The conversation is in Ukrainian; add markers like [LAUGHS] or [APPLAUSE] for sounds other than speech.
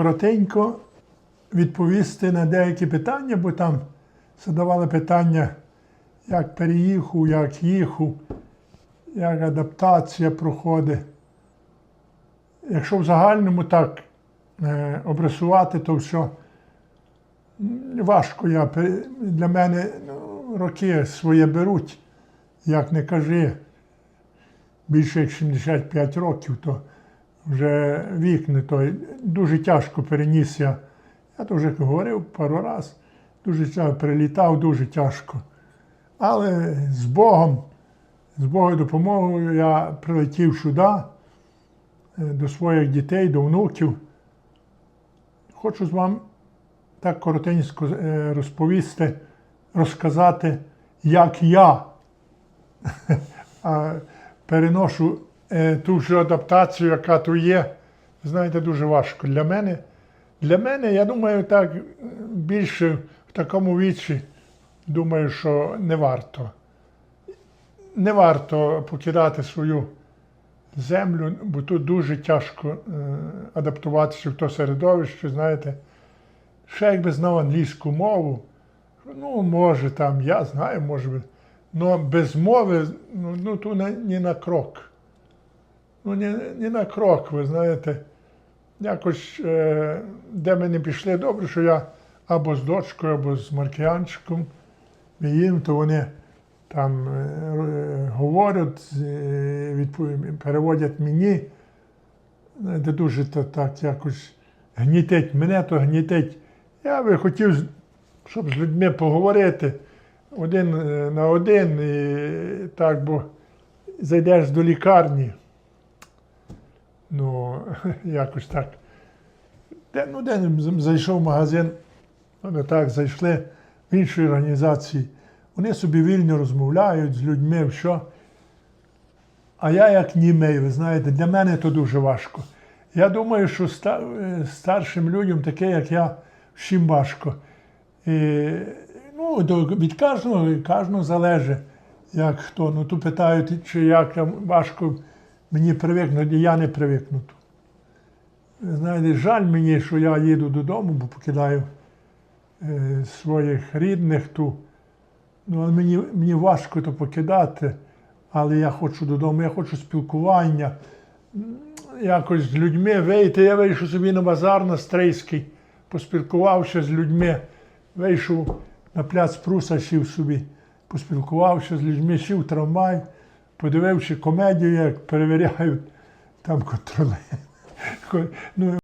коротенько відповісти на деякі питання, бо там задавали питання, як переїхав, як їхав, як адаптація проходить. Якщо в загальному так е, обрисувати, то все важко. Я, для мене ну, роки своє беруть, як не кажи, більше як 75 років, то вже вік не той. Дуже тяжко переніс я. То вже говорив пару раз, дуже тяжко прилітав, дуже тяжко. Але з Богом, з Божою допомогою я прилетів сюди е, до своїх дітей, до внуків. Хочу з вам так коротенько е, розповісти, розказати, як я [LAUGHS] переношу е, ту ж адаптацію, яка тут є. Знаєте, дуже важко для мене. Для мене, я думаю, так е, більше в такому віці, думаю, що не варто. Не варто покидати свою землю, бо тут дуже тяжко е, адаптуватися в то середовище, знаєте. Ще якби знав англійську мову, ну, може там, я знаю, може але без мови, ну, ну не, ні на крок. Ну, ні, ні на крок, ви знаєте. Якось, е, де ми не пішли, добре, що я або з дочкою, або з маркіянчиком їм, то вони там е, е, говорять, е, відпо- переводять мені. Знаєте, дуже то, так якось гнітить мене, то гнітить. Я би хотів, щоб з людьми поговорити один е, на один, і так, бо зайдеш до лікарні. Ну, [LAUGHS] якось так. Де, ну, де зайшов в магазин, вони так зайшли в інші організації. Вони собі вільно розмовляють з людьми, що. А я як німей, ви знаєте, для мене то дуже важко. Я думаю, що е, старшим людям, таке, як я, всім важко. І, ну, від кожного, кожного залежить, як хто. Ну, тут питають, чи як важко мені привикнути, я не привикну. тут. Знаєте, жаль мені, що я їду додому, бо покидаю е, своїх рідних ту. Ну, але мені, мені важко то покидати, але я хочу додому, я хочу спілкування. Якось з людьми вийти. Я вийшов собі на базар на Стрийський, поспілкувався з людьми, вийшов на пляц Пруса, сів собі, поспілкувався з людьми, сів трамвай, подивився комедію, як перевіряють там контролери. Ну,